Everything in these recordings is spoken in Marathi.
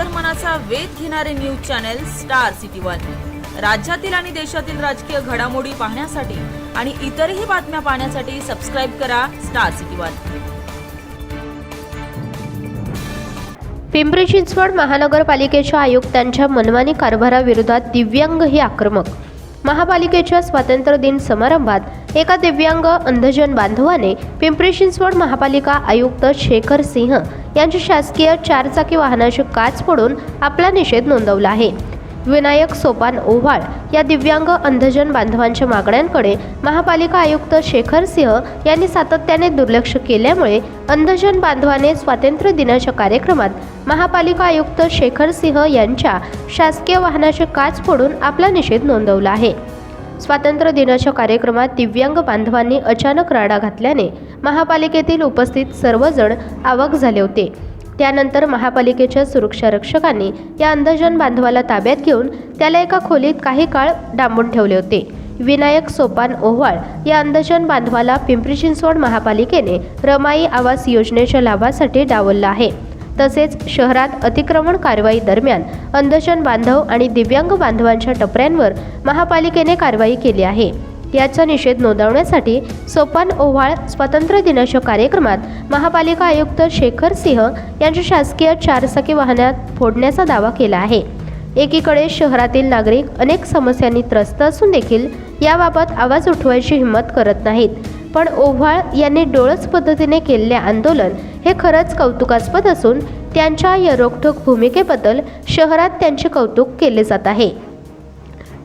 अंतर्मनाचा वेध घेणारे news channel Star City One. राज्यातील आणि देशातील राजकीय घडामोडी पाहण्यासाठी आणि इतरही बातम्या पाहण्यासाठी सबस्क्राईब करा Star City One. Pimpri Chinchwad महानगरपालिकेच्या आयुक्तांच्या मनमानी कारभाराविरोधात दिव्यांग हे आक्रमक. महापालिकेच्या स्वातंत्र्य दिन समारंभात एका दिव्यांग अंधजन बांधवाने पिंपरी चिंचवड महापालिका आयुक्त शेखर सिंह यांची शासकीय चारचाकी वाहनाची काच फोडून आपला निषेध नोंदवला आहे. विनायक सोपान ओव्हाळ या दिव्यांग अंधजन बांधवांच्या मागण्यांकडे महापालिका आयुक्त शेखर सिंह यांनी सातत्याने दुर्लक्ष केल्यामुळे अंधजन बांधवाने स्वातंत्र्य दिनाच्या कार्यक्रमात महापालिका आयुक्त शेखर सिंह यांच्या शासकीय वाहनाचे काच फोडून आपला निषेध नोंदवला आहे. स्वातंत्र्य दिनाच्या कार्यक्रमात दिव्यांग बांधवांनी अचानक राडा घातल्याने महापालिकेतील उपस्थित सर्वजण आवक झाले होते. त्यानंतर महापालिकेच्या सुरक्षा रक्षकांनी या अंधजन बांधवाला ताब्यात घेऊन त्याला एका खोलीत काही काळ डांबून ठेवले होते. विनायक सोपान ओव्हाळ या अंधजन बांधवाला पिंपरी चिंचवड महापालिकेने रमाई आवास योजनेच्या लाभासाठी डावललं आहे. तसेच शहरात अतिक्रमण कारवाई दरम्यान अंधजन बांधव आणि दिव्यांग बांधवांच्या टपऱ्यांवर महापालिकेने कारवाई केली आहे. याचा निषेध नोंदवण्यासाठी सोपान ओव्हाळ स्वातंत्र्य दिनाच्या कार्यक्रमात महापालिका आयुक्त शेखर सिंह यांच्या शासकीय चारचाकी वाहनात फोडण्याचा दावा केला आहे. एकीकडे शहरातील नागरिक अनेक समस्यांनी त्रस्त असून देखील याबाबत आवाज उठवायची हिंमत करत नाहीत. पण ओव्हाळ यांनी डोळस पद्धतीने केलेले आंदोलन हे खरंच कौतुकास्पद असून त्यांच्या या रोखठोक भूमिकेबद्दल शहरात त्यांचे कौतुक केले जात आहे.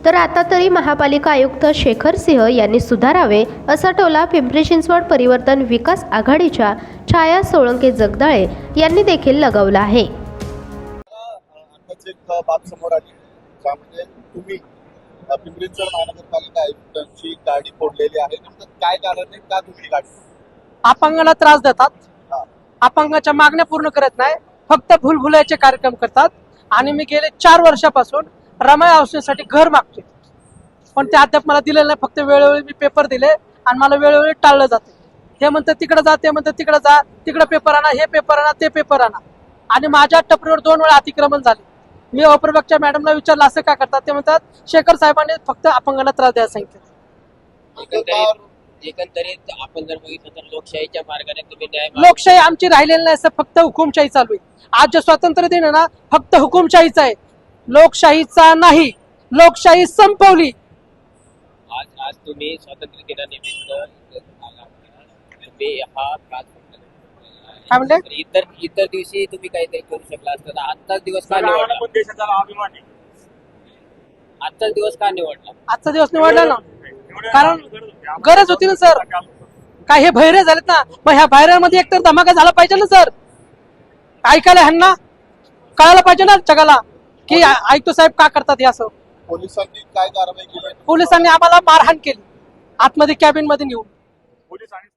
तर आता तरी महापालिका आयुक्त शेखर सिंह यांनी सुधारावे असा टोला पिंपरी चिंचवड परिवर्तन विकास आघाडीच्या छाया सोळंके जगदाळे यांनी देखील लगावला आहे. आताच एक बाब समोर आली ज्यामध्ये तुम्ही अ, पिंपरी चिंचवड महानगरपालिका आयुक्तांची गाडी फोडलेली आहे. नेमकं काय कारण आहे? का तुम्ही गाडी? अपंगाला त्रास देतात. अपंगाच्या मागण्या पूर्ण करत नाही. फक्त भूलभुलाचे कार्यक्रम करतात. आणि मी गेले चार वर्षापासून रमाई औषधासाठी घर मागतोय. पण ते अद्याप मला दिलेलं नाही. फक्त वेळोवेळी मी पेपर दिले आणि मला वेळोवेळी टाळलं जाते. हे म्हणतात तिकडे जा ते म्हणतात तिकडे जा. तिकडे पेपर आणा हे पेपर आणा ते पेपर आणा. आणि माझ्या टपरीवर दोन वेळा अतिक्रमण झाले. मी अप्रभागच्या मॅडमला विचारलं असं का करतात? ते म्हणतात शेखर साहेबांनी फक्त अपंगाला त्रास द्यायला सांगितलं. एकंदरीत एकंदरीत आपण जर बघितलं तर लोकशाहीच्या मार्गाने तुम्ही न्याय माग- लोकशाही आमची राहिलेली नाही सर. फक्त हुकुमशाही चालू आहे. आज जे स्वातंत्र्य दिन आहे ना फक्त हुकुमशाहीचा आहे. लोकशाहीचा नाही. लोकशाही संपवली. आज आज तुम्ही स्वातंत्र्य दिनानिमित्त इथं आला होता. तुम्ही हा काच काय म्हणले? तर इतर इतर दिवशी तुम्ही काहीतरी करू शकला असता. तर आजचाच दिवस का निवडला? पण देशाचा अभिमान. आहे आजचाच दिवस का निवडला? आजचा दिवस निवडला ना? कारण गरज होती. आपण गरज होती ना सर. काय हे भैरे झालेत ना? मग ह्या भैऱ्यांमध्ये एकतर धमाका झाला पाहिजे ना सर? ऐकायला ह्यांना? कळायला पाहिजे ना जगाला? की आ- आयुक्त साहेब का करतात हे असं? पोलिसांनी काय कारवाई केली? पोलिसांनी आम्हाला मारहाण केली. आतमध्ये कॅबिनमध्ये नेऊन. पोलीस आणि